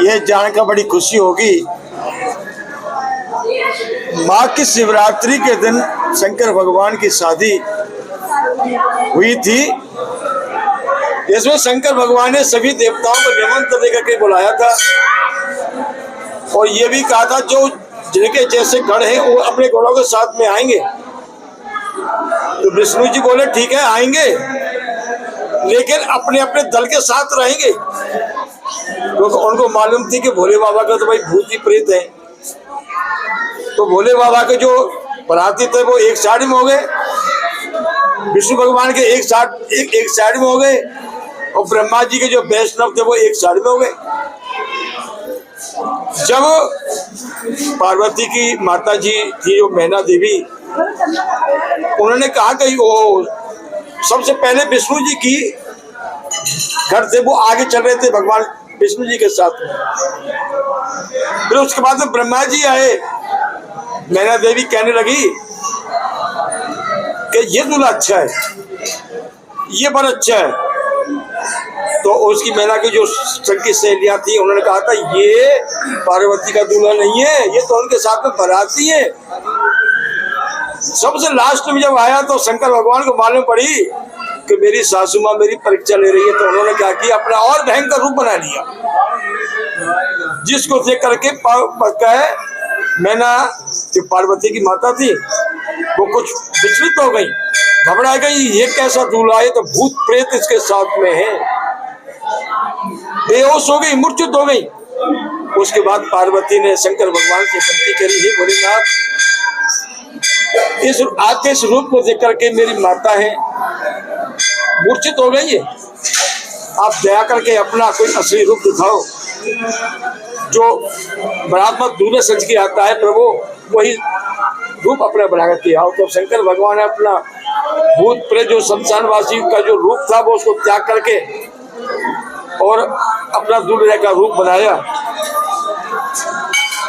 ये जानकर बड़ी खुशी होगी। माँ की शिवरात्रि के दिन शंकर भगवान की शादी हुई थी। इसमें शंकर भगवान ने सभी देवताओं को निमंत्रण देकर के बुलाया था। और ये भी कहा था, जो जिनके जैसे गढ़ हैं, वो अपने गढ़ों के साथ में आएँगे। तो विष्णु जी बोले, ठीक है, आएँगे। लेकिन अपने अपने दल के साथ रहेंगे। क्योंकि तो उनको मालूम थी कि भोले बाबा का तो भाई भूत ही प्रेत है। तो भोले बाबा के जो बराती थे, वो एक साइड में हो गए। विष्णु भगवान के एक साइड, एक एक साइड में हो गए। और ब्रह्मा जी के जो वैष्णव थे, वो एक साइड में हो गए। जब पार्वती की माता जी थी जो मैना देवी, उन्होंने कहा कि वो सबसे पहले विष्णु जी की घर से वो आगे चल रहे थे, भगवान विष्णु जी के साथ। में फिर उसके बाद में ब्रह्मा जी आए। मैना देवी कहने लगी कि ये दूल्हा अच्छा है। ये बड़ा अच्छा है। तो उसकी मैना की जो संकी सहेलियाँ थी, उन्होंने कहा था, ये पार्वती का दूल्हा नहीं है, ये तो उनके साथ में बराती है। सबसे लास्ट में जब आया तो शंकर भगवान को मालूम पड़ी कि मेरी सासू माँ मेरी परीक्षा ले रही है तो उन्होंने क्या किया? अपना और भयंकर रूप बना लिया। जिसको देख करके कहे मैना जो पार्वती की माता थी, वो कुछ विचलित हो गई घबरा गई, ये कैसा दूल्हा है तो भूत प्रेत इसके साथ में है। बेहोश हो गई, मूर्छित हो गई। उसके बाद पार्वती ने शंकर भगवान से विनती करी, हे भोलेनाथ, इस आपके इस रूप को देख करके मेरी माता है मूर्छित हो गई है आप दया करके अपना कोई असली रूप दिखाओ। जो बरात्मक दूल्हे सज के आता है, प्रभु, वही रूप अपना बना करके आओ तो शंकर भगवान ने अपना भूत प्रेत, जो शमशानवासी का जो रूप था, वो उसको त्याग करके और अपना दूल्हे का रूप बनाया।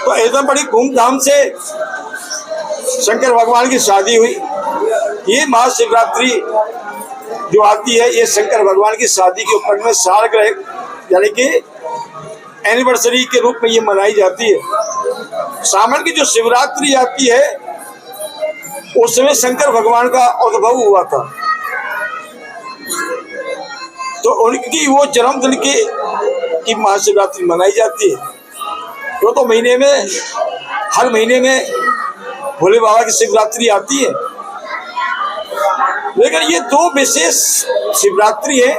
तो एकदम बड़ी धूमधाम से शंकर भगवान की शादी हुई। ये महाशिवरात्रि जो आती है, ये शंकर भगवान की शादी के ऊपर में साल ग्रह, यानी कि एनिवर्सरी के रूप में ये मनाई जाती है। सावन की जो शिवरात्रि आती है उस समय शंकर भगवान का उद्भव हुआ था। तो उनकी वो जन्मदिन की की महाशिवरात्रि मनाई जाती है। वो तो महीने में, हर महीने में भोले बाबा की शिवरात्रि आती है। लेकिन ये दो विशेष शिवरात्रि है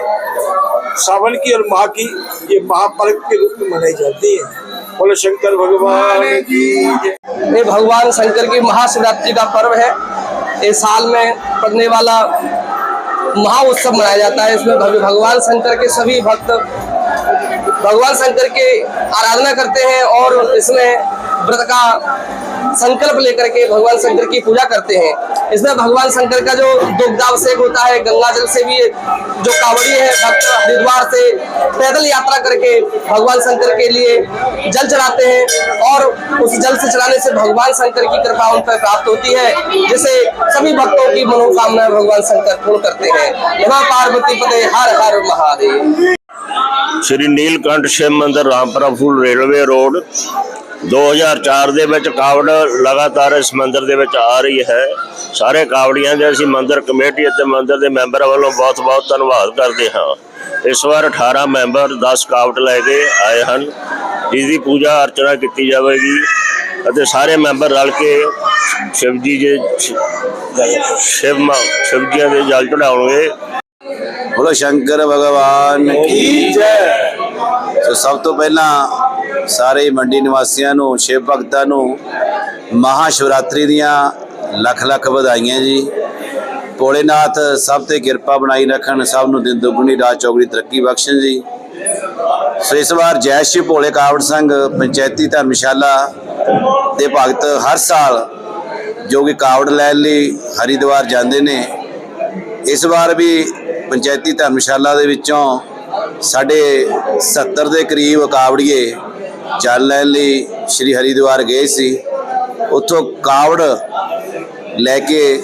सावन की और माह की। ये महापर्व के रूप में मनाई जाती है। बोले शंकर भगवान की ये भगवान शंकर की महाशिवरात्रि का पर्व है। इस साल में पड़ने वाला महा उत्सव मनाया जाता है। इसमें भगवान शंकर के सभी भक्त भगवान शंकर की आराधना करते हैं और इसमें व्रत का संकल्प लेकर के भगवान शंकर की पूजा करते हैं। इसमें भगवान शंकर का जो दुग्धाभिषेक होता है, गंगा जल से भी जो कावड़ी है, भक्त हरिद्वार से पैदल यात्रा करके भगवान शंकर के लिए जल चढ़ाते हैं और उस जल से चढ़ाने से भगवान शंकर की कृपा उन पर प्राप्त होती है, जिसे सभी भक्तों की मनोकामना भगवान शंकर पूर्ण करते हैं। यहाँ पार्वती पते हर हर महादेव। श्री नीलकंठ शिव मंदिर, रामपुरा फूल रेलवे रोड। 2004 ਦੇ ਵਿੱਚ ਕਾਵੜ ਲਗਾਤਾਰ ਇਸ ਮੰਦਿਰ ਦੇ ਵਿੱਚ ਆ ਰਹੀ ਹੈ। ਸਾਰੇ ਕਾਵੜੀਆਂ ਦੇ ਅਸੀਂ ਮੰਦਿਰ ਕਮੇਟੀ ਅਤੇ ਮੰਦਿਰ ਦੇ ਮੈਂਬਰਾਂ ਵੱਲੋਂ ਬਹੁਤ-ਬਹੁਤ ਧੰਨਵਾਦ ਕਰਦੇ ਹਾਂ। ਇਸ ਵਾਰ 18 ਮੈਂਬਰ 10 ਕਾਵੜ ਲੈ ਕੇ ਆਏ ਹਨ। ਜਿਸ ਦੀ ਪੂਜਾ ਅਰਚਨਾ ਕੀਤੀ ਜਾਵੇਗੀ ਅਤੇ ਸਾਰੇ ਮੈਂਬਰ ਰਲ ਕੇ ਸ਼ਿਵਜੀ ਦੇ ਸ਼ਿਵ ਸ਼ਿਵਜੀਆਂ ਦੇ ਜਲ ਚੜਾਉਣਗੇ ਬੋਲੋ ਸ਼ੰਕਰ ਭਗਵਾਨ ਕੀ ਜੈ। ਸੋ ਸਭ ਤੋਂ ਪਹਿਲਾਂ ਸਾਰੇ ਮੰਡੀ ਨਿਵਾਸੀਆਂ ਨੂੰ ਸ਼ਿਵ ਭਗਤਾਂ ਨੂੰ ਮਹਾ ਸ਼ਿਵਰਾਤਰੀ ਦੀਆਂ ਲੱਖ ਲੱਖ ਵਧਾਈਆਂ ਜੀ। ਭੋਲੇਨਾਥ ਸਭ ਤੇ ਕਿਰਪਾ ਬਣਾਈ ਰੱਖਣ, ਸਭ ਨੂੰ ਦਿਨ ਦੁਗਣੀ, ਰਾਤ ਚੌਗਣੀ ਤਰੱਕੀ ਬਖਸ਼ਣ ਜੀ। ਸੋ ਇਸ ਵਾਰ ਜੈ ਸ਼੍ਰੀ ਭੋਲੇ ਕਾਵੜ ਸੰਘ ਪੰਚਾਇਤੀ ਧਰਮਸ਼ਾਲਾ ਦੇ ਭਗਤ ਹਰ ਸਾਲ ਜੋ ਕਿ ਕਾਵੜ ਲੈਣ ਲਈ ਹਰਿਦੁਆਰ ਜਾਂਦੇ ਨੇ, ਇਸ ਵਾਰ ਵੀ ਪੰਚਾਇਤੀ ਧਰਮਸ਼ਾਲਾ ਦੇ ਵਿੱਚੋਂ ਸਾਡੇ 70 ਦੇ ਕਰੀਬ ਕਾਵੜੀਏ ਜਲ ਲੈਣ ਲਈ ਸ੍ਰੀ ਹਰਿਦੁਆਰ ਗਏ ਸੀ। ਉੱਥੋਂ ਕਾਵੜ ਲੈ ਕੇ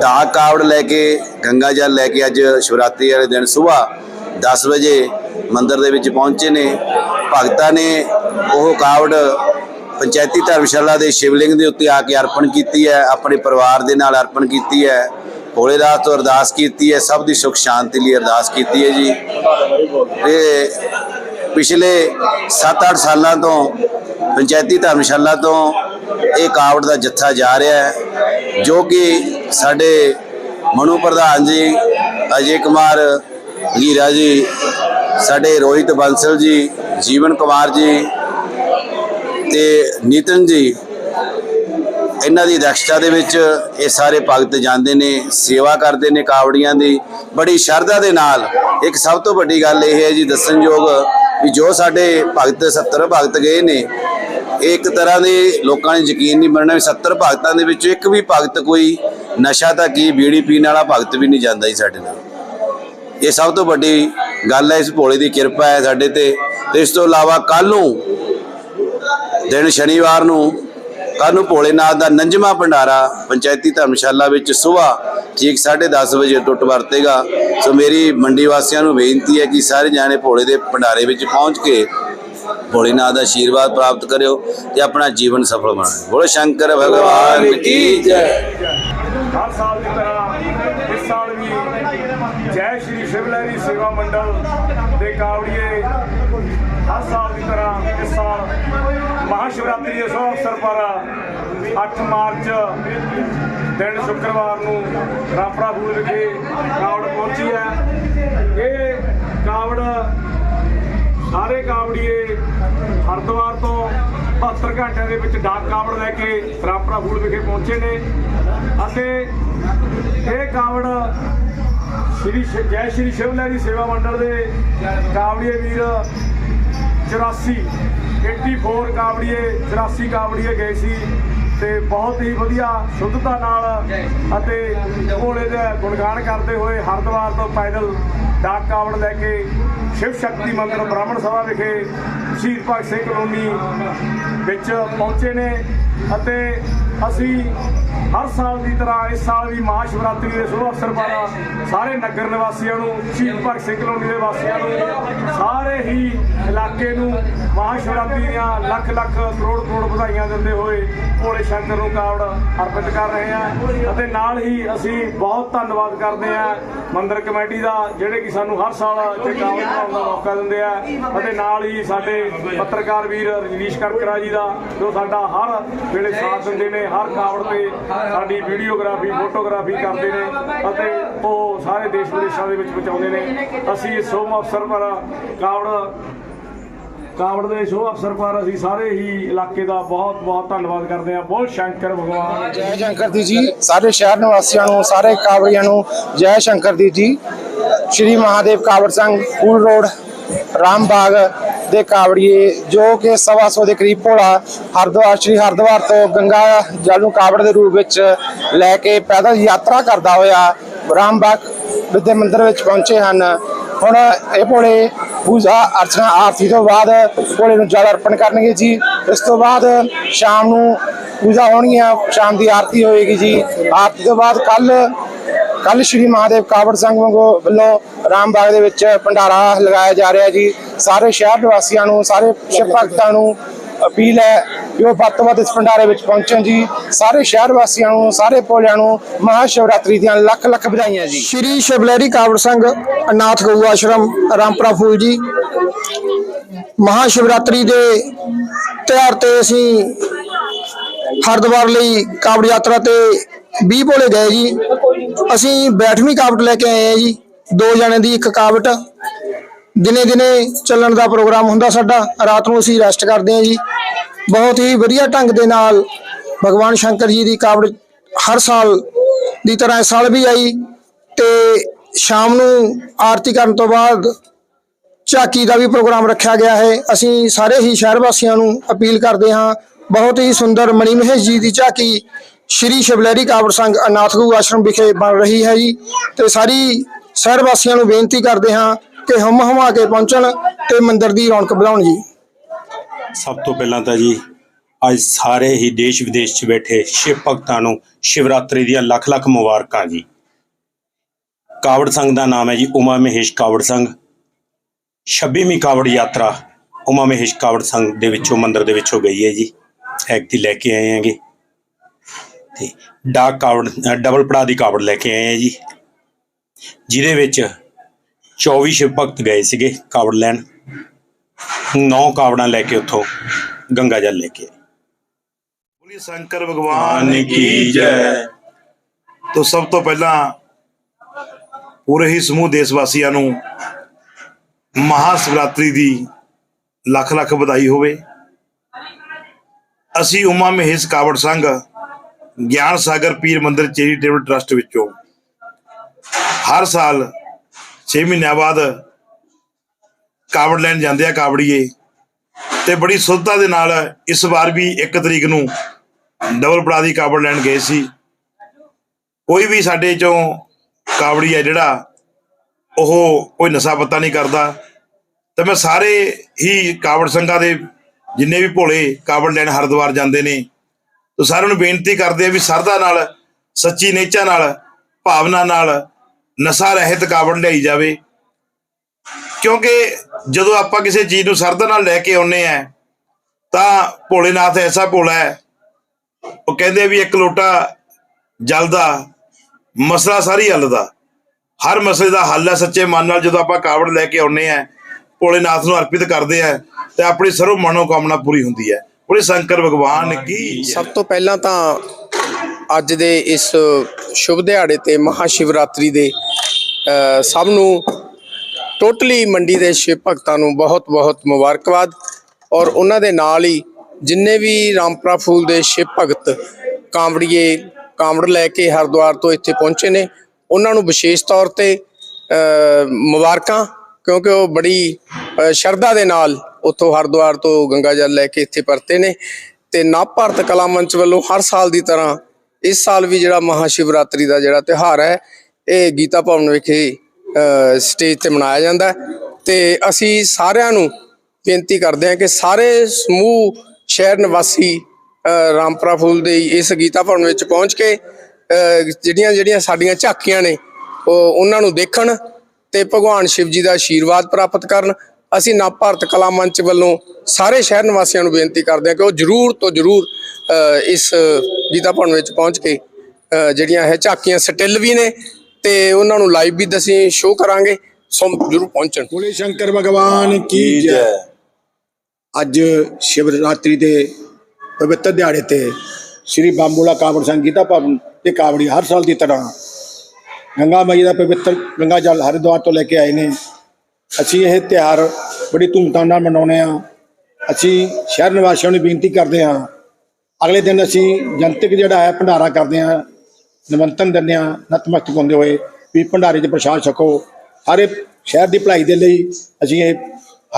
ਦਾ ਕਾਵੜ ਲੈ ਕੇ, ਗੰਗਾ ਜਲ ਲੈ ਕੇ ਅੱਜ ਸ਼ਿਵਰਾਤਰੀ ਵਾਲੇ ਦਿਨ ਸਵੇਰ 10 ਵਜੇ ਮੰਦਿਰ ਦੇ ਵਿੱਚ ਪਹੁੰਚੇ ਨੇ। ਭਗਤਾਂ ਨੇ ਉਹ ਕਾਵੜ ਪੰਚਾਇਤੀ ਧਰਮਸ਼ਾਲਾ ਦੇ ਸ਼ਿਵਲਿੰਗ ਦੇ ਉੱਤੇ ਆ ਕੇ ਅਰਪਣ ਕੀਤੀ ਹੈ, ਆਪਣੇ ਪਰਿਵਾਰ ਦੇ ਨਾਲ ਅਰਪਣ ਕੀਤੀ ਹੈ। ਭੋਲੇ ਰਾਤ ਤੋਂ ਅਰਦਾਸ ਕੀਤੀ ਹੈ, ਸਭ ਦੀ ਸੁਖ ਸ਼ਾਂਤੀ ਲਈ ਅਰਦਾਸ ਕੀਤੀ ਹੈ ਜੀ। ਇਹ ਪਿਛਲੇ 7-8 ਸਾਲਾਂ ਤੋਂ ਪੰਚਾਇਤੀ ਧਰਮਸ਼ਾਲਾ ਤੋਂ ਇਹ ਕਾਵੜ ਦਾ ਜੱਥਾ ਜਾ ਰਿਹਾ ਹੈ, ਜੋ ਕਿ ਸਾਡੇ ਮਨੂ ਪ੍ਰਧਾਨ ਜੀ, ਅਜੇ ਕੁਮਾਰ ਹੀਰਾ ਜੀ, ਸਾਡੇ ਰੋਹਿਤ ਬੰਸਲ ਜੀ, ਜੀਵਨ ਕੁਮਾਰ ਜੀ ਤੇ ਨਿਤਨ ਜੀ, ਇਹਨਾਂ ਦੀ ਦਕਸ਼ਤਾ ਦੇ ਵਿੱਚ ਇਹ ਸਾਰੇ ਭਗਤ ਜਾਂਦੇ ਨੇ, ਸੇਵਾ ਕਰਦੇ ਨੇ ਕਾਵੜੀਆਂ ਦੀ। ਬੜੀ ਸ਼ਰਧਾ ਦੇ ਨਾਲ ਇੱਕ ਸਭ ਤੋਂ ਵੱਡੀ ਗੱਲ ਇਹ ਹੈ ਜੀ, ਦੱਸਣਯੋਗ ਵੀ ਜੋ ਸਾਡੇ ਭਗਤ 70 ਭਗਤ ਗਏ ਨੇ, ਇਹ ਇੱਕ ਤਰ੍ਹਾਂ ਦੇ ਲੋਕਾਂ ਨੇ ਯਕੀਨ ਨਹੀਂ ਮੰਨਣਾ ਵੀ 70 ਭਗਤਾਂ ਦੇ ਵਿੱਚੋਂ ਇੱਕ ਵੀ ਭਗਤ ਕੋਈ ਨਸ਼ਾ ਤਾਂ ਕੀ ਬੀੜੀ ਪੀਣ ਵਾਲਾ ਭਗਤ ਵੀ ਨਹੀਂ ਜਾਂਦਾ ਜੀ ਸਾਡੇ ਨਾਲ। ਇਹ ਸਭ ਤੋਂ ਵੱਡੀ ਗੱਲ ਹੈ, ਇਸ ਭੋਲੇ ਦੀ ਕਿਰਪਾ ਹੈ ਸਾਡੇ ਤੇ। ਤੇ ਇਸ ਤੋਂ ਇਲਾਵਾ ਕੱਲ ਨੂੰ, ਦਿਨ ਸ਼ਨੀਵਾਰ ਨੂੰ ਕੱਲ ਨੂੰ ਭੋਲੇਨਾਥ ਦਾ ਨੰਜਮਾ ਭੰਡਾਰਾ ਪੰਚਾਇਤੀ ਧਰਮਸ਼ਾਲਾ ਵਿੱਚ ਸਵੇਰ ਠੀਕ 10:30 ਵਜੇ ਟੁੱਟ ਵਰਤੇਗਾ। ਸੋ ਮੇਰੀ ਮੰਡੀ ਵਾਸੀਆਂ ਨੂੰ ਬੇਨਤੀ ਹੈ ਕਿ ਸਾਰੇ ਜਾਣੇ ਭੋਲੇ ਦੇ ਭੰਡਾਰੇ ਵਿੱਚ ਪਹੁੰਚ ਕੇ ਭੋਲੇਨਾਥ ਦਾ ਆਸ਼ੀਰਵਾਦ ਪ੍ਰਾਪਤ ਕਰਿਓ ਤੇ ਆਪਣਾ ਜੀਵਨ ਸਫਲ ਬਣਾਓ। ਬੋਲੇ, ਸ਼ੰਕਰ ਭਗਵਾਨ ਕੀ ਜੈ। ਅਵਸਰ ਪਰ 8 ਮਾਰਚ ਦਿਨ ਸ਼ੁੱਕਰਵਾਰ ਨੂੰ ਰਾਪੜਾ ਫੂਲ ਵਿਖੇ ਕਾਵੜ ਪਹੁੰਚੀ ਹੈ। ਇਹ ਕਾਵੜ ਸਾਰੇ ਕਾਵੜੀਏ ਹਰਿਦੁਆਰ ਤੋਂ 72 ਘੰਟਿਆਂ ਦੇ ਵਿੱਚ ਡਾਕ ਕਾਵੜ ਲੈ ਕੇ ਰਾਮਪੁਰਾ ਫੂਲ ਵਿਖੇ ਪਹੁੰਚੇ ਨੇ ਅਤੇ ਇਹ ਕਾਵੜ ਸ੍ਰੀ ਸ਼ਿ- ਜੈ ਸ਼੍ਰੀ ਸ਼ਿਵ ਲਹਿਰੀ ਸੇਵਾ ਮੰਡਲ ਦੇ ਕਾਵੜੀਏ ਵੀਰ 84 84 ਕਾਵੜੀਏ 84 ਕਾਵੜੀਏ ਗਏ ਸੀ ਤੇ ਬਹੁਤ ਹੀ ਵਧੀਆ ਸ਼ੁੱਧਤਾ ਨਾਲ ਅਤੇ ਭੋਲੇ ਦੇ ਗੁਣਗਾਨ ਕਰਦੇ ਹੋਏ ਹਰਿਦੁਆਰ ਤੋਂ ਪੈਦਲ ਡਾਕ ਕਾਵੜ ਲੈ ਕੇ ਸ਼ਿਵ ਸ਼ਕਤੀ ਮੰਦਿਰ ਬ੍ਰਾਹਮਣ ਸਭਾ ਵਿਖੇ ਸ਼ਹੀਦ ਭਗਤ ਸਿੰਘ ਕਲੋਨੀ ਵਿੱਚ ਪਹੁੰਚੇ ਨੇ ਅਤੇ ਅਸੀਂ ਹਰ ਸਾਲ ਦੀ ਤਰ੍ਹਾਂ ਇਸ ਸਾਲ ਵੀ ਮਹਾ ਸ਼ਿਵਰਾਤਰੀ ਦੇ ਸ਼ੁਭ ਅਵਸਰ ਪਰ ਸਾਰੇ ਨਗਰ ਨਿਵਾਸੀਆਂ ਨੂੰ, ਸ਼ਹੀਦ ਭਗਤ ਸਿੰਘ ਕਲੋਨੀ ਦੇ ਵਾਸੀਆਂ ਨੂੰ, ਸਾਰੇ ਹੀ ਇਲਾਕੇ ਨੂੰ ਮਹਾ ਸ਼ਿਵਰਾਤਰੀ ਦੀਆਂ ਲੱਖ ਲੱਖ ਕਰੋੜ ਕਰੋੜ ਵਧਾਈਆਂ ਦਿੰਦੇ ਹੋਏ ਭੋਲੇ ਸ਼ੰਕਰ ਨੂੰ ਕਾਵੜ ਅਰਪਿਤ ਕਰ ਰਹੇ ਹਾਂ ਅਤੇ ਨਾਲ ਹੀ ਅਸੀਂ ਬਹੁਤ ਧੰਨਵਾਦ ਕਰਦੇ ਹਾਂ ਮੰਦਰ ਕਮੇਟੀ ਦਾ, ਜਿਹੜੇ ਕਿ ਸਾਨੂੰ ਹਰ ਸਾਲ ਇੱਥੇ ਕਾਵੜ ਬਣਾਉਣ ਦਾ ਮੌਕਾ ਦਿੰਦੇ ਆ ਅਤੇ ਨਾਲ ਹੀ ਸਾਡੇ ਪੱਤਰਕਾਰ ਵੀਰ ਰਜਨੀਸ਼ ਕਰਕਰਾ ਜੀ ਦਾ, ਜੋ ਸਾਡਾ ਹਰ ਵੇਲੇ ਸਾਥ ਦਿੰਦੇ ਨੇ ਹਰ ਕਾਵੜ ਤੇ ਸਾਡੀ ਵੀਡੀਓਗ੍ਰਾਫੀ, ਫੋਟੋਗ੍ਰਾਫੀ ਕਰਦੇ ਨੇ ਅਤੇ ਉਹ ਸਾਰੇ ਦੇਸ਼ ਵਿਦੇਸ਼ਾਂ ਦੇ ਵਿੱਚ ਪਹੁੰਚਾਉਂਦੇ ਨੇ। ਅਸੀਂ ਇਸ ਸੋਮ ਅਵਸਰ ਪਰ ਕਾਵੜ ਕਾਵੜ ਦੇ ਸ਼ੋਅ ਅਫਸਰ ਪਰ ਅਸੀਂ ਸਾਰੇ ਹੀ ਇਲਾਕੇ ਦਾ ਬਹੁਤ ਬਹੁਤ ਧੰਨਵਾਦ ਕਰਦੇ ਹਾਂ। ਬੋਲ ਸ਼ੰਕਰ ਭਗਵਾਨ। ਜੈ ਸ਼ੰਕਰ ਦੀ ਜੀ, ਸਾਰੇ ਸ਼ਹਿਰ ਨਿਵਾਸੀਆਂ ਨੂੰ, ਸਾਰੇ ਕਾਵੜੀਆਂ ਨੂੰ ਜੈ ਸ਼ੰਕਰ ਦੀ ਜੀ। ਸ਼੍ਰੀ ਮਹਾਦੇਵ ਕਾਵੜ ਸੰਘ, ਫੂਲ ਰੋਡ, ਰਾਮਬਾਗ ਦੇ ਕਾਵੜੀਏ, ਜੋ ਕਿ ਸਵਾ ਸੌ ਦੇ ਕਰੀਬ ਭੋਲਾ ਹਰਿਦੁਆਰ, ਸ਼੍ਰੀ ਹਰਿਦੁਆਰ ਤੋਂ ਗੰਗਾ ਜਲ ਨੂੰ ਕਾਵੜ ਦੇ ਰੂਪ ਵਿੱਚ ਲੈ ਕੇ ਪੈਦਲ ਯਾਤਰਾ ਕਰਦਾ ਹੋਇਆ ਰਾਮਬਾਗ ਵਿਦਿਆ ਮੰਦਿਰ ਵਿੱਚ ਪਹੁੰਚੇ ਹਨ। ਹੁਣ ਇਹ ਭੋਲੇ ਪੂਜਾ ਅਰਚਨਾ ਆਰਤੀ ਤੋਂ ਬਾਅਦ ਭੋਲੇ ਨੂੰ ਜਲ ਅਰਪਣ ਕਰਨਗੇ ਜੀ। ਇਸ ਤੋਂ ਬਾਅਦ ਸ਼ਾਮ ਨੂੰ ਪੂਜਾ ਹੋਣਗੀਆਂ, ਸ਼ਾਮ ਦੀ ਆਰਤੀ ਹੋਏਗੀ ਜੀ। ਆਰਤੀ ਤੋਂ ਬਾਅਦ ਕੱਲ ਕੱਲ ਸ਼੍ਰੀ ਮਹਾਦੇਵ ਕਾਵੜ ਸੰਘ ਵਾਂਗੂ ਵੱਲੋਂ ਰਾਮਬਾਗ ਦੇ ਵਿੱਚ ਭੰਡਾਰਾ ਲਗਾਇਆ ਜਾ ਰਿਹਾ ਜੀ। ਸਾਰੇ ਸ਼ਹਿਰ ਨਿਵਾਸੀਆਂ ਨੂੰ, ਸਾਰੇ ਸ਼ਿਵ ਭਗਤਾਂ ਨੂੰ ਅਪੀਲ ਹੈ ਕਿ ਉਹ ਵੱਧ ਤੋਂ ਵੱਧ ਇਸ ਭੰਡਾਰੇ ਵਿੱਚ ਪਹੁੰਚਣ ਜੀ। ਸਾਰੇ ਸ਼ਹਿਰ ਵਾਸੀਆਂ ਨੂੰ, ਸਾਰੇ ਭੋਲਿਆਂ ਨੂੰ ਮਹਾ ਸ਼ਿਵਰਾਤਰੀ ਦੀਆਂ ਲੱਖ ਲੱਖ ਵਧਾਈਆਂ ਜੀ। ਸ਼੍ਰੀ ਸ਼ਿਵਲਹਿਰੀ ਕਾਵੜ ਸਿੰਘ, ਅਨਾਥ ਗਊ ਆਸ਼ਰਮ, ਰਾਮਪੁਰਾ ਫੂਲ ਜੀ। ਮਹਾ ਸ਼ਿਵਰਾਤਰੀ ਦੇ ਤਿਉਹਾਰ ਤੇ ਅਸੀਂ ਹਰਿਦੁਆਰ ਲਈ ਕਾਵੜ ਯਾਤਰਾ ਤੇ 20 ਭੋਲੇ ਗਏ ਜੀ। ਅਸੀਂ ਬੈਠਵੀਂ ਕਾਵੜ ਲੈ ਕੇ ਆਏ ਆ ਜੀ। ਦੋ ਜਣੇ ਦੀ ਇੱਕ ਕਾਵੜ। ਦਿਨੇ ਦਿਨੇ ਚੱਲਣ ਦਾ ਪ੍ਰੋਗਰਾਮ ਹੁੰਦਾ ਸਾਡਾ। ਰਾਤ ਨੂੰ ਅਸੀਂ ਰੈਸਟ ਕਰਦੇ ਹਾਂ ਜੀ। ਬਹੁਤ ਹੀ ਵਧੀਆ ਢੰਗ ਦੇ ਨਾਲ ਭਗਵਾਨ ਸ਼ੰਕਰ ਜੀ ਦੀ ਕਾਵੜ ਹਰ ਸਾਲ ਦੀ ਤਰ੍ਹਾਂ ਇਸ ਸਾਲ ਵੀ ਆਈ ਤੇ ਸ਼ਾਮ ਨੂੰ ਆਰਤੀ ਕਰਨ ਤੋਂ ਬਾਅਦ ਝਾਕੀ ਦਾ ਵੀ ਪ੍ਰੋਗਰਾਮ ਰੱਖਿਆ ਗਿਆ ਹੈ। ਅਸੀਂ ਸਾਰੇ ਹੀ ਸ਼ਹਿਰ ਵਾਸੀਆਂ ਨੂੰ ਅਪੀਲ ਕਰਦੇ ਹਾਂ, ਬਹੁਤ ਹੀ ਸੁੰਦਰ ਮਣੀ ਮਹੇਸ਼ ਜੀ ਦੀ ਝਾਕੀ ਸ਼੍ਰੀ ਸ਼ਿਵਲਹਿਰੀ ਕਾਵੜ ਸੰਘ ਅਨਾਥ ਆਸ਼ਰਮ ਵਿਖੇ ਬਣ ਰਹੀ ਹੈ ਜੀ। ਤੇ ਸਾਰੀ ਸ਼ਹਿਰ ਵਾਸੀਆਂ ਨੂੰ ਬੇਨਤੀ ਕਰਦੇ ਹਾਂ ਕਿ ਹਮ ਹਮਾ ਕੇ ਪਹੁੰਚਣ ਤੇ ਮੰਦਿਰ ਦੀ ਰੌਣਕ ਵਧਾਉਣ ਜੀ। ਸਭ ਤੋਂ ਪਹਿਲਾਂ ਤਾਂ ਜੀ, ਅੱਜ ਸਾਰੇ ਹੀ ਦੇਸ਼ ਵਿਦੇਸ਼ 'ਚ ਬੈਠੇ ਸ਼ਿਵ ਭਗਤਾਂ ਨੂੰ ਸ਼ਿਵਰਾਤਰੀ ਦੀਆਂ ਲੱਖ ਲੱਖ ਮੁਬਾਰਕਾਂ ਜੀ। ਕਾਵੜ ਸੰਘ ਦਾ ਨਾਮ ਹੈ ਜੀ ਉਮਾ ਮਹੇਸ਼ ਕਾਵੜ ਸੰਘ। 26ਵੀਂ ਕਾਵੜ ਯਾਤਰਾ ਉਮਾ ਮਹੇਸ਼ ਕਾਵੜ ਸੰਘ ਦੇ ਵਿੱਚੋਂ ਮੰਦਿਰ ਦੇ ਵਿੱਚੋਂ ਗਈ ਹੈ ਜੀ। ਐਕਤੀ ਲੈ ਕੇ ਆਏ ਹੈਗੇ। ਤੇ ਡਾਕ ਕਾਵੜ ਡਬਲ ਪੜਾ ਦੀ ਕਾਵੜ ਲੈ ਕੇ ਆਏ ਆ ਜੀ। ਜਿਹਦੇ ਵਿੱਚ 24 ਸ਼ਿਵ ਭਗਤ ਗਏ ਸੀਗੇ ਕਾਵੜ ਲੈਣ। 9 ਕਾਵੜਾਂ ਲੈ ਕੇ ਉੱਥੋਂ ਗੰਗਾ ਜਲ ਲੈ ਕੇ ਬੋਲੀ ਸ਼ੰਕਰ ਭਗਵਾਨ ਕੀ ਜੈ। ਤੋਂ ਸਭ ਤੋਂ ਪਹਿਲਾਂ ਪੂਰੇ ਹੀ ਸਮੂਹ ਦੇਸ਼ ਵਾਸੀਆਂ ਨੂੰ ਮਹਾ ਸ਼ਿਵਰਾਤਰੀ ਦੀ ਲੱਖ ਲੱਖ ਵਧਾਈ ਹੋਵੇ। ਅਸੀਂ ਉਮਾ ਮਹੇਸ਼ ਕਾਵੜ ਸੰਘ ਗਿਆਨ ਸਾਗਰ ਪੀਰ ਮੰਦਿਰ ਚੈਰੀਟੇਬਲ ਟਰਸਟ ਵਿੱਚੋਂ ਹਰ ਸਾਲ 6 ਮਹੀਨਿਆਂ ਬਾਅਦ ਕਾਵੜ ਲੈਣ ਜਾਂਦੇ ਆ ਕਾਵੜੀਏ ਤੇ ਬੜੀ ਸੁੱਧਤਾ ਦੇ ਨਾਲ ਇਸ ਵਾਰ ਵੀ 1 ਤਰੀਕ ਨੂੰ ਡਬਲ ਬੜਾ ਦੀ ਕਾਵੜ ਲੈਣ ਗਏ ਸੀ। ਕੋਈ ਵੀ ਸਾਡੇ ਚੋਂ ਕਾਵੜੀ ਹੈ ਜਿਹੜਾ, ਉਹ ਕੋਈ ਨਸ਼ਾ ਪੱਤਾ ਨਹੀਂ ਕਰਦਾ। ਤੇ ਮੈਂ ਸਾਰੇ ਹੀ ਕਾਵੜ ਸੰਘਾਂ ਦੇ ਜਿੰਨੇ ਵੀ ਭੋਲੇ ਕਾਵੜ ਲੈਣ ਹਰਿਦੁਆਰ ਜਾਂਦੇ ਨੇ, ਤੇ ਸਾਰਿਆਂ ਨੂੰ ਬੇਨਤੀ ਕਰਦੇ ਆ ਵੀ ਸਰਦਾ ਨਾਲ, ਸੱਚੀ ਨੇਚਾ ਨਾਲ, ਭਾਵਨਾ ਨਾਲ ਨਸ਼ਾ ਰਹਿਤ ਕਾਵੜ ਲਈ ਜਾਵੇ। ਕਿਉਂਕਿ ਜਦੋਂ ਆਪਾਂ ਕਿਸੇ ਚੀਜ਼ ਨੂੰ ਸਰਦਾ ਨਾਲ ਲੈ ਕੇ ਆਉਨੇ ਆ ਤਾਂ ਭੋਲੇਨਾਥ ਐਸਾ ਭੋਲਾ ਹੈ, ਉਹ ਕਹਿੰਦੇ ਵੀ ਇੱਕ ਲੋਟਾ ਜਲ ਮਸਲਾ ਸਾਰੀ ਹੱਲ ਦਾ। ਹਰ ਮਸਲੇ ਦਾ ਹੱਲ ਹੈ ਸੱਚੇ ਮਨ ਨਾਲ ਜਦੋਂ ਆਪਾਂ ਕਾਵੜ ਲੈ ਕੇ ਆਉਨੇ ਆ ਭੋਲੇਨਾਥ ਨੂੰ ਅਰਪਿਤ ਕਰਦੇ ਆ ਤੇ ਆਪਣੀ ਸਰਵ ਮਨੋਕਾਮਨਾ ਪੂਰੀ ਹੁੰਦੀ ਹੈ। ਬੋਲੇ ਸ਼ੰਕਰ ਭਗਵਾਨ ਕੀ ਸਭ ਤੋਂ ਪਹਿਲਾਂ ਤਾਂ ਅੱਜ ਦੇ ਇਸ ਸ਼ੁਭ ਦਿਹਾੜੇ ਤੇ ਮਹਾ ਸ਼ਿਵਰਾਤਰੀ ਦੇ ਸਭ ਨੂੰ ਟੋਟਲੀ ਮੰਡੀ ਦੇ ਸ਼ਿਵ ਭਗਤਾਂ ਨੂੰ ਬਹੁਤ-ਬਹੁਤ ਮੁਬਾਰਕਬਾਦ। ਔਰ ਉਹਨਾਂ ਦੇ ਨਾਲ ਹੀ ਜਿੰਨੇ ਵੀ ਰਾਮਪੁਰਾ ਫੂਲ ਦੇ ਸ਼ਿਵ ਭਗਤ ਕਾਂਵੜੀਏ, ਕਾਂਵੜ ਲੈ ਕੇ ਹਰਿਦੁਆਰ ਤੋਂ ਇੱਥੇ ਪਹੁੰਚੇ ਨੇ, ਉਹਨਾਂ ਨੂੰ ਵਿਸ਼ੇਸ਼ ਤੌਰ ਤੇ ਮੁਬਾਰਕਾਂ, ਕਿਉਂਕਿ ਉਹ ਬੜੀ ਸ਼ਰਧਾ ਦੇ ਨਾਲ ਉੱਥੋਂ ਹਰਿਦੁਆਰ ਤੋਂ ਗੰਗਾ ਜਲ ਲੈ ਕੇ ਇੱਥੇ ਪਰਤੇ ਨੇ। ਤੇ ਨਵ ਭਾਰਤ ਕਲਾ ਮੰਚ ਵੱਲੋਂ ਹਰ ਸਾਲ ਦੀ ਤਰ੍ਹਾਂ ਇਸ ਸਾਲ ਵੀ ਜਿਹੜਾ ਮਹਾ ਸ਼ਿਵਰਾਤਰੀ ਦਾ ਜਿਹੜਾ ਤਿਉਹਾਰ ਹੈ ਇਹ ਗੀਤਾ ਭਵਨ ਵਿਖੇ ਸਟੇਜ ਤੇ ਮਨਾਇਆ ਜਾਂਦਾ ਹੈ। ਤੇ ਅਸੀਂ ਸਾਰਿਆਂ ਨੂੰ ਬੇਨਤੀ ਕਰਦੇ ਹਾਂ ਕਿ ਸਾਰੇ ਸਮੂਹ ਸ਼ਹਿਰ ਨਿਵਾਸੀ ਅ, ਰਾਮਪੁਰਾ ਫੂਲ ਦੇ ਇਸ ਗੀਤਾ ਭਵਨ ਵਿੱਚ ਪਹੁੰਚ ਕੇ ਜਿਹੜੀਆਂ ਜਿਹੜੀਆਂ ਸਾਡੀਆਂ ਝਾਕੀਆਂ ਨੇ ਉਹ ਉਹਨਾਂ ਨੂੰ ਦੇਖਣ ਤੇ ਭਗਵਾਨ ਸ਼ਿਵ ਜੀ ਦਾ ਆਸ਼ੀਰਵਾਦ ਪ੍ਰਾਪਤ ਕਰਨ ਅਸੀਂ ਨਾ ਭਾਰਤ ਕਲਾ ਮੰਚ ਵੱਲੋਂ ਸਾਰੇ ਸ਼ਹਿਰ ਨਿਵਾਸੀਆਂ ਨੂੰ ਬੇਨਤੀ ਕਰਦੇ ਹਾਂ ਕਿ ਉਹ ਜਰੂਰ ਤੋਂ ਜਰੂਰ ਇਸ ਗੀਤਾ ਭਵਨ ਵਿੱਚ ਪਹੁੰਚ ਕੇ ਜਿਹੜੀਆਂ ਹੈ ਝਾਕੀਆਂ ਸਟਿਲ ਵੀ ਨੇ ਤੇ ਉਹਨਾਂ ਨੂੰ ਲਾਈਵ ਵੀ ਅਸੀਂ ਸ਼ੋਅ ਕਰਾਂਗੇ ਸੋ ਜਰੂਰ ਪਹੁੰਚਣ। ਬੋਲੇ ਸ਼ੰਕਰ ਭਗਵਾਨ ਕੀ ਜੈ। ਅੱਜ ਸ਼ਿਵਰਾਤਰੀ ਦੇ ਪਵਿੱਤਰ ਦਿਹਾੜੇ ਤੇ ਸ੍ਰੀ ਬੰਬੂਲਾ ਕਾਵੜ ਸੰਗੀਤਾ ਭਵਨ ਤੇ ਕਾਵੜੀ ਹਰ ਸਾਲ ਦੀ ਤਰ੍ਹਾਂ ਗੰਗਾ ਮਾਈ ਦਾ ਪਵਿੱਤਰ ਗੰਗਾ ਜਲ ਹਰਿਦੁਆਰ ਤੋਂ ਲੈ ਕੇ ਆਏ ਨੇ। ਅਸੀਂ ਇਹ ਤਿਉਹਾਰ ਬੜੀ ਧੂਮਧਾਮ ਨਾਲ ਮਨਾਉਂਦੇ ਆ ਅਸੀਂ ਸ਼ਹਿਰ ਨਿਵਾਸੀਆਂ ਨੂੰ ਬੇਨਤੀ ਕਰਦੇ ਹਾਂ। ਅਗਲੇ ਦਿਨ ਅਸੀਂ ਜਨਤਕ ਜਿਹੜਾ ਹੈ, ਭੰਡਾਰਾ ਕਰਦੇ ਹਾਂ। ਨਿਮੰਤਰਣ ਦਿੰਦੇ ਹਾਂ, ਨਤਮਸਤਕ ਹੁੰਦੇ ਹੋਏ ਵੀ ਭੰਡਾਰੇ 'ਚ ਪ੍ਰਸ਼ਾਦ ਛਕੋ। ਹਰੇ ਸ਼ਹਿਰ ਦੀ ਭਲਾਈ ਦੇ ਲਈ ਅਸੀਂ ਇਹ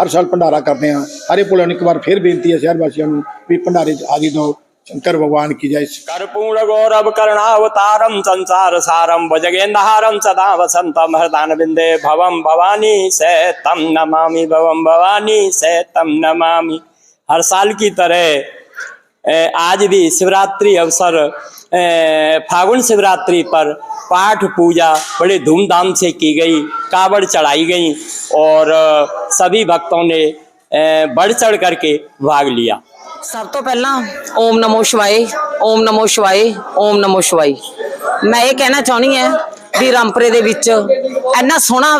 ਹਰ ਸਾਲ ਭੰਡਾਰਾ ਕਰਦੇ ਹਾਂ। ਹਰੇ ਪੁਲਾਂ ਨੂੰ ਇੱਕ ਵਾਰ ਫਿਰ ਬੇਨਤੀ ਹੈ ਸ਼ਹਿਰ ਵਾਸੀਆਂ ਨੂੰ ਵੀ ਭੰਡਾਰੇ 'ਚ ਆਦਿ ਦਿਓ। शंकर भगवान की जय कर्पूर गौरव कर्णावतारम संसार सारम भजगेन्द्रहारम सदा वसंतम हरदान बिंदे भवम भवानी से तम नमामि भवम भवानी से तम नमामि। हर साल की तरह आज भी शिवरात्रि अवसर फागुन शिवरात्रि पर पाठ पूजा बड़े धूमधाम से की गई, कावड़ चढ़ाई गई और सभी भक्तों ने बढ़ चढ़ करके भाग लिया। ਸਭ ਤੋਂ ਪਹਿਲਾਂ ਓਮ ਨਮੋ ਸ਼ਿਵਾਏ, ਓਮ ਨਮੋ ਸ਼ਿਵਾਏ, ਓਮ ਨਮੋ ਸ਼ਿਵਾਏ। ਮੈਂ ਇਹ ਕਹਿਣਾ ਚਾਹੁੰਦੀ ਹਾਂ ਵੀ ਰਾਮਪੁਰੇ ਦੇ ਵਿੱਚ ਇੰਨਾ ਸੋਹਣਾ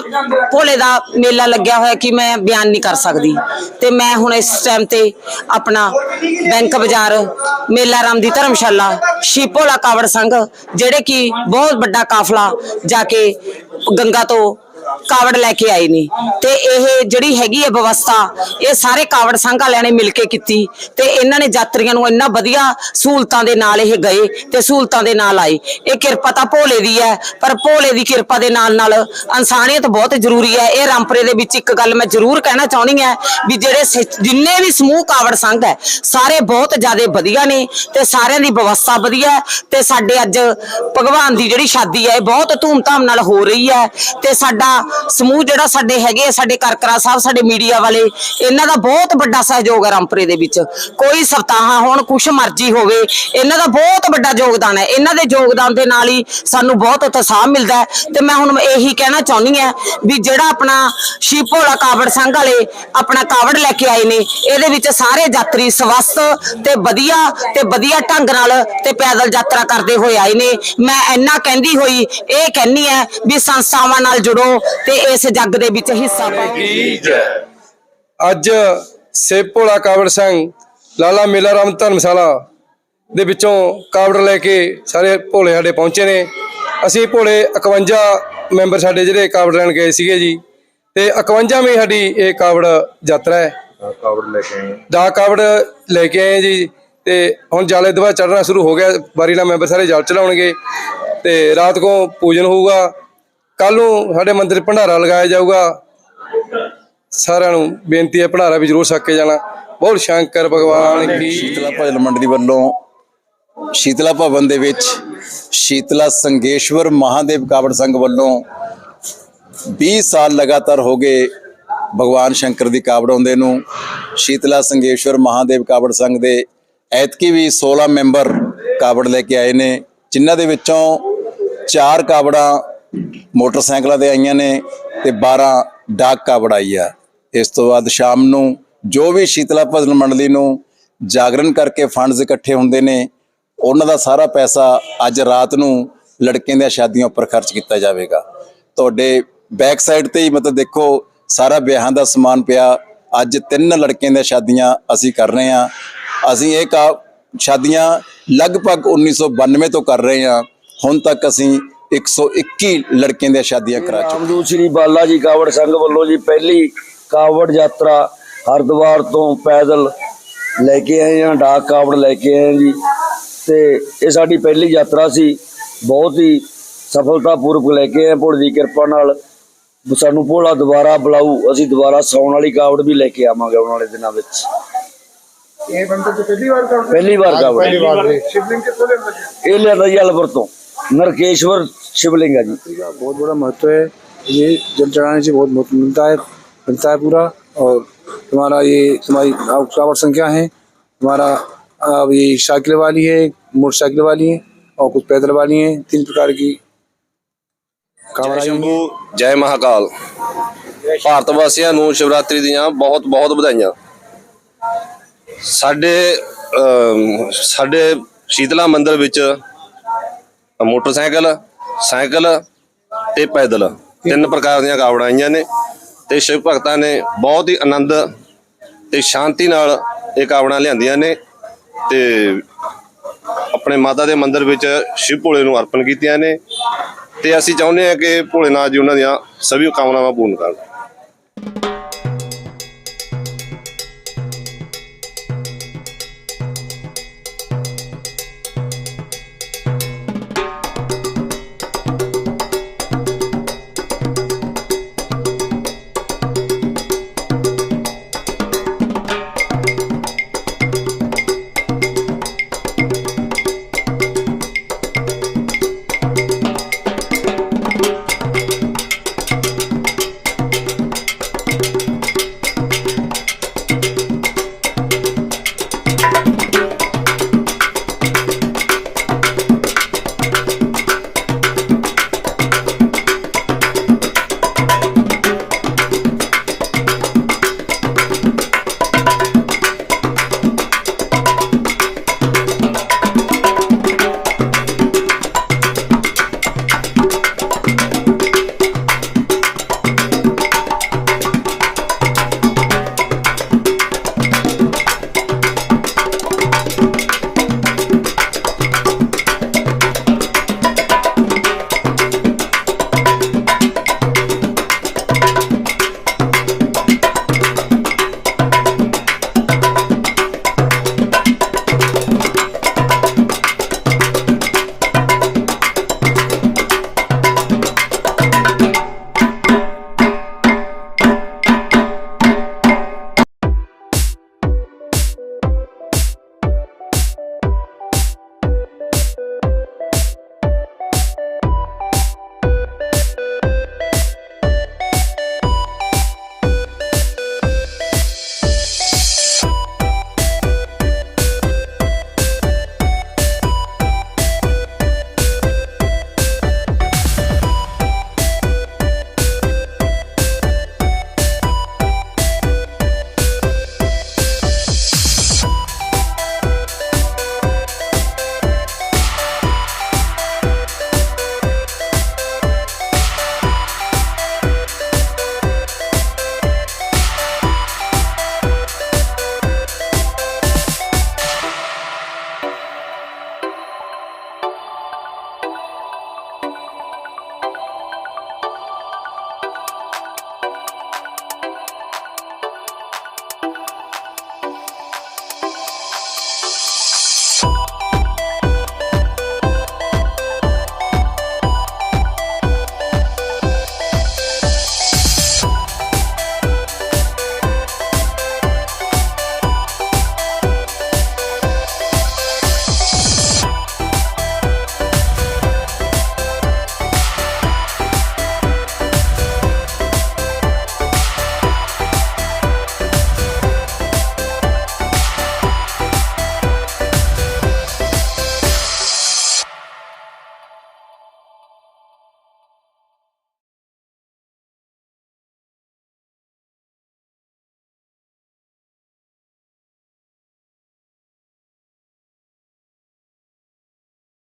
ਭੋਲੇ ਦਾ ਮੇਲਾ ਲੱਗਿਆ ਹੋਇਆ ਕਿ ਮੈਂ ਬਿਆਨ ਨਹੀਂ ਕਰ ਸਕਦੀ। ਤੇ ਮੈਂ ਹੁਣ ਇਸ ਟਾਈਮ ਤੇ ਆਪਣਾ ਬੈਂਕ ਬਾਜ਼ਾਰ, ਮੇਲਾ ਰਾਮ ਦੀ ਧਰਮਸ਼ਾਲਾ ਸ਼ਿਵ ਭੋਲਾ ਕਾਵੜ ਸੰਘ, ਜਿਹੜੇ ਕਿ ਬਹੁਤ ਵੱਡਾ ਕਾਫਲਾ ਜਾ ਕੇ ਗੰਗਾ ਤੋਂ ਕਾਵੜ ਲੈ ਕੇ ਆਏ ਨੇ। ਤੇ ਇਹ ਜਿਹੜੀ ਹੈਗੀ ਹੈ ਵਿਵਸਥਾ, ਇਹ ਸਾਰੇ ਕਾਵੜ ਸੰਘ ਵਾਲਿਆਂ ਨੇ ਮਿਲ ਕੇ ਕੀਤੀ। ਤੇ ਇਹਨਾਂ ਨੇ ਯਾਤਰੀਆਂ ਨੂੰ ਇੰਨਾ ਵਧੀਆ ਸਹੂਲਤਾਂ ਦੇ ਨਾਲ ਇਹ ਗਏ ਤੇ ਸਹੂਲਤਾਂ ਦੇ ਨਾਲ ਆਏ। ਇਹ ਕਿਰਪਾ ਤਾਂ ਭੋਲੇ ਦੀ ਹੈ, ਪਰ ਭੋਲੇ ਦੀ ਕਿਰਪਾ ਦੇ ਨਾਲ ਨਾਲ ਇਨਸਾਨੀਅਤ ਬਹੁਤ ਜ਼ਰੂਰੀ ਹੈ। ਇਹ ਰਾਮਪਰੇ ਦੇ ਵਿੱਚ ਇੱਕ ਗੱਲ ਮੈਂ ਜ਼ਰੂਰ ਕਹਿਣਾ ਚਾਹੁੰਦੀ ਹਾਂ ਵੀ ਜਿਹੜੇ ਸ- ਜਿੰਨੇ ਵੀ ਸਮੂਹ ਕਾਵੜ ਸੰਘ ਹੈ, ਸਾਰੇ ਬਹੁਤ ਜ਼ਿਆਦਾ ਵਧੀਆ ਨੇ ਤੇ ਸਾਰਿਆਂ ਦੀ ਵਿਵਸਥਾ ਵਧੀਆ ਹੈ ਤੇ ਸਾਡੇ ਅੱਜ ਭਗਵਾਨ ਦੀ ਜਿਹੜੀ ਸ਼ਾਦੀ ਹੈ, ਇਹ ਬਹੁਤ ਧੂਮਧਾਮ ਨਾਲ ਹੋ ਰਹੀ ਹੈ ਤੇ ਸਾਡਾ ਸਮੂਹ ਜਿਹੜਾ ਸਾਡੇ ਹੈਗੇ ਆ, ਸਾਡੇ ਕਰਕਰਾ ਸਾਹਿਬ ਸਾਡੇ ਮੀਡੀਆ ਵਾਲੇ ਇਹਨਾਂ ਦਾ ਬਹੁਤ ਵੱਡਾ ਸਹਿਯੋਗ ਹੈ ਰਾਮਪੁਰੇ ਦੇ ਵਿੱਚ। ਕੋਈ ਸਪਤਾਹਾਂ ਹੋਣ ਕੁਛ ਮਰਜ਼ੀ ਹੋਵੇ ਇਹਨਾਂ ਦਾ ਬਹੁਤ ਵੱਡਾ ਯੋਗਦਾਨ ਹੈ। ਇਹਨਾਂ ਦੇ ਯੋਗਦਾਨ ਦੇ ਨਾਲ ਹੀ ਸਾਨੂੰ ਬਹੁਤ ਉਤਸ਼ਾਹ ਮਿਲਦਾ ਤੇ ਮੈਂ ਹੁਣ ਇਹੀ ਕਹਿਣਾ ਚਾਹੁੰਦੀ ਹਾਂ ਵੀ ਜਿਹੜਾ ਆਪਣਾ ਸ਼ਿਵ ਭੋਲਾ ਕਾਵੜ ਸੰਘ ਵਾਲੇ ਆਪਣਾ ਕਾਵੜ ਲੈ ਕੇ ਆਏ ਨੇ ਇਹਦੇ ਵਿੱਚ ਸਾਰੇ ਯਾਤਰੀ ਸਵਸਥ ਤੇ ਵਧੀਆ ਤੇ ਵਧੀਆ ਢੰਗ ਨਾਲ ਤੇ ਪੈਦਲ ਯਾਤਰਾ ਕਰਦੇ ਹੋਏ ਆਏ ਨੇ। ਮੈਂ ਇੰਨਾ ਕਹਿੰਦੀ ਹੋਈ ਇਹ ਕਹਿੰਨੀ ਹੈ ਵੀ ਸੰਸਥਾਵਾਂ ਨਾਲ ਜੁੜੋ ਤੇ ਇਸ ਜੱਗ ਦੇ ਵਿੱਚ ਹਿੱਸਾ ਪਾਓ। ਅੱਜ ਸੇਬ ਭੋਲਾ ਕਾਵੜ ਸਿੰਘ ਲਾਲਾ ਮੇਲਾ ਰਾਮ ਧਰਮਸ਼ਾਲਾ ਦੇ ਵਿੱਚੋਂ ਕਾਵੜ ਲੈ ਕੇ ਸਾਰੇ ਭੋਲੇ ਸਾਡੇ ਪਹੁੰਚੇ ਨੇ। ਅਸੀਂ ਭੋਲੇ 51 ਮੈਂਬਰ ਸਾਡੇ ਜਿਹੜੇ ਕਾਵੜ ਲੈਣ ਗਏ ਸੀਗੇ ਜੀ ਤੇ 51ਵੀਂ ਸਾਡੀ ਇਹ ਕਾਵੜ ਯਾਤਰਾ ਹੈ। ਕਾਵੜ ਲੈ ਕੇ ਆਏ। ਦਾ ਕਾਵੜ ਲੈ ਕੇ ਆਏ ਜੀ ਤੇ ਹੁਣ ਜਾਲੇ ਦਵਾ ਚੜਨਾ ਸ਼ੁਰੂ ਹੋ ਗਿਆ ਬਾਰੀ ਨਾਲ ਮੈਂਬਰ ਸਾਰੇ ਜਲ ਚਲਾਉਣਗੇ ਤੇ ਰਾਤ ਕੋ ਪੂਜਨ ਹੋਊਗਾ। ਕੱਲ ਨੂੰ ਸਾਡੇ ਮੰਦਿਰ ਭੰਡਾਰਾ ਲਗਾਇਆ ਜਾਊਗਾ। ਸਾਰਿਆਂ ਨੂੰ ਬੇਨਤੀ ਹੈ ਭੰਡਾਰਾ ਵੀ ਜ਼ਰੂਰ ਛਕ ਕੇ ਜਾਣਾ। ਬਹੁਤ ਸ਼ੰਕਰ ਭਗਵਾਨ ਕੀ ਸ਼ੀਤਲਾ ਭਜਨ ਮੰਡਲੀ ਵੱਲੋਂ ਸ਼ੀਤਲਾ ਭਵਨ ਦੇ ਵਿੱਚ ਸ਼ੀਤਲਾ ਸੰਗੇਸ਼ਵਰ ਮਹਾਦੇਵ ਕਾਵੜ ਸੰਘ ਵੱਲੋਂ 20 ਸਾਲ ਲਗਾਤਾਰ ਹੋ ਗਏ ਭਗਵਾਨ ਸ਼ੰਕਰ ਦੀ ਕਾਵੜ ਆਉਂਦੇ ਨੂੰ। ਸ਼ੀਤਲਾ ਸੰਗੇਸ਼ਵਰ ਮਹਾਦੇਵ ਕਾਵੜ ਸੰਘ ਦੇ ਐਤਕੀ ਵੀ 16 ਮੈਂਬਰ ਕਾਵੜ ਲੈ ਕੇ ਆਏ ਨੇ, ਜਿਨ੍ਹਾਂ ਦੇ ਵਿੱਚੋਂ ਚਾਰ ਕਾਵੜਾਂ ਮੋਟਰਸਾਈਕਲਾਂ ਤੇ ਆਈਆਂ ਨੇ ਤੇ 12 ਡਾਕ ਕਾਵੜ ਆਈ ਆ। ਇਸ ਤੋਂ ਬਾਅਦ ਸ਼ਾਮ ਨੂੰ ਜੋ ਵੀ ਸ਼ੀਤਲਾ ਭਜਨ ਮੰਡਲੀ ਨੂੰ ਜਾਗਰਣ ਕਰਕੇ ਫੰਡਸ ਇਕੱਠੇ ਹੁੰਦੇ ਨੇ, ਉਹਨਾਂ ਦਾ ਸਾਰਾ ਪੈਸਾ ਅੱਜ ਰਾਤ ਨੂੰ ਲੜਕਿਆਂ ਦੀਆਂ ਸ਼ਾਦੀਆਂ ਉੱਪਰ ਖਰਚ ਕੀਤਾ ਜਾਵੇਗਾ। ਤੁਹਾਡੇ ਬੈਕ ਸਾਈਡ ਤੇ ਹੀ ਮਤਲਬ ਦੇਖੋ, ਸਾਰਾ ਵਿਆਹਾਂ ਦਾ ਸਮਾਨ ਪਿਆ। ਅੱਜ ਤਿੰਨ ਲੜਕਿਆਂ ਦੀਆਂ ਸ਼ਾਦੀਆਂ ਅਸੀਂ ਕਰ ਰਹੇ ਹਾਂ। ਅਸੀਂ ਇਹ ਕਾ ਸ਼ਾਦੀਆਂ ਲਗਭਗ 1992 ਤੋਂ ਕਰ ਰਹੇ ਹਾਂ। ਹੁਣ ਤੱਕ ਅਸੀਂ 121 ਲੜਕੀਆਂ ਦੀਆਂ ਸ਼ਾਦੀਆਂ ਕਰਾ ਚੁੱਕੇ ਰਾਮਦੂਤ ਸ੍ਰੀ ਬਾਲਾ ਜੀ ਕਾਵੜ ਸੰਘ ਵੱਲੋਂ ਜੀ ਪਹਿਲੀ ਕਾਵੜ ਯਾਤਰਾ ਹਰਦੁਆਰ ਤੋਂ ਪੈਦਲ ਲੈ ਕੇ ਆਏ ਹਾਂ ਡਾਕ ਕਾਵੜ ਲੈ ਕੇ ਆਏ ਜੀ। ਤੇ ਇਹ ਸਾਡੀ ਪਹਿਲੀ ਯਾਤਰਾ ਸੀ। ਬਹੁਤ ਹੀ ਸਫਲਤਾ ਸਫਲਤਾਪੂਰਵਕ ਲੈ ਕੇ ਆਏ ਭੋਲੇ ਦੀ ਕਿਰਪਾ ਨਾਲ। ਸਾਨੂੰ ਭੋਲਾ ਦੁਬਾਰਾ ਬੁਲਾਉ ਅਸੀਂ ਦੁਬਾਰਾ ਸੌਣ ਵਾਲੀ ਕਾਵੜ ਵੀ ਲੈ ਕੇ ਆਵਾਂਗੇ ਆਉਣ ਵਾਲੇ ਦਿਨਾਂ ਵਿੱਚ। ਇਹ ਬੰਦੇ ਤੋਂ ਪਹਿਲੀ ਵਾਰ ਕਾਵੜ ਪਹਿਲੀ ਵਾਰ ਕਾਵੜ। ਪਹਿਲੀ ਵਾਰ। ਸ਼ਿਵਲਿੰਗ ਕਿੱਥੋਂ ਲੈਂਦਾ ਇਹ ਲੈਂਦਾ ਜੀ ਅਲਵਰ ਤੋਂ। ਨਰਕੇਸ਼ਵਰ ਸ਼ਿਵਲਿੰਗ ਹੈ ਜੀ का बहुत बड़ा महत्व है ये जल चढ़ाने से बहुत महत्व मिलता है मिलता है पूरा और तुम्हारा ये तुम्हारी अब कावड़ संख्या है तुम्हारा अब ये साइकिल वाली है मोटरसाइकिल वाली है और कुछ पैदल वाली है तीन प्रकार की कावड़ आई हैं। ਜੈ ਮਹਾਕਾਲ ਭਾਰਤ ਵਾਸੀਆਂ ਨੂੰ ਸ਼ਿਵਰਾਤਰੀ ਦੀਆਂ ਬਹੁਤ ਬਹੁਤ ਵਧਾਈਆਂ ਸਾਡੇ ਅਮ, ਸਾਡੇ ਸ਼ੀਤਲਾ ਮੰਦਿਰ ਵਿੱਚ ਮੋਟਰਸਾਈਕਲ, ਸਾਈਕਲ ਤੇ ਪੈਦਲ। ਤਿੰਨ ਪ੍ਰਕਾਰ ਦੀਆਂ ਕਾਵੜਾਂ ਆਈਆਂ ਨੇ ਤੇ ਸ਼ਿਵ ਭਗਤਾਂ ਨੇ ਬਹੁਤ ਹੀ ਆਨੰਦ ਤੇ ਸ਼ਾਂਤੀ ਨਾਲ ਇਹ ਕਾਵੜਾਂ ਲਿਆਂਦੀਆਂ ਨੇ ਤੇ ਆਪਣੇ ਮਾਤਾ ਦੇ ਮੰਦਿਰ ਵਿੱਚ ਸ਼ਿਵ ਭੋਲੇ ਨੂੰ ਅਰਪਣ ਕੀਤੀਆਂ ਨੇ ਤੇ ਅਸੀਂ ਚਾਹੁੰਦੇ ਹਾਂ ਕਿ ਭੋਲੇਨਾਥ ਜੀ ਉਹਨਾਂ ਦੀਆਂ ਸਭੀ ਕਾਮਨਾਵਾਂ ਪੂਰਨ ਕਰਨ।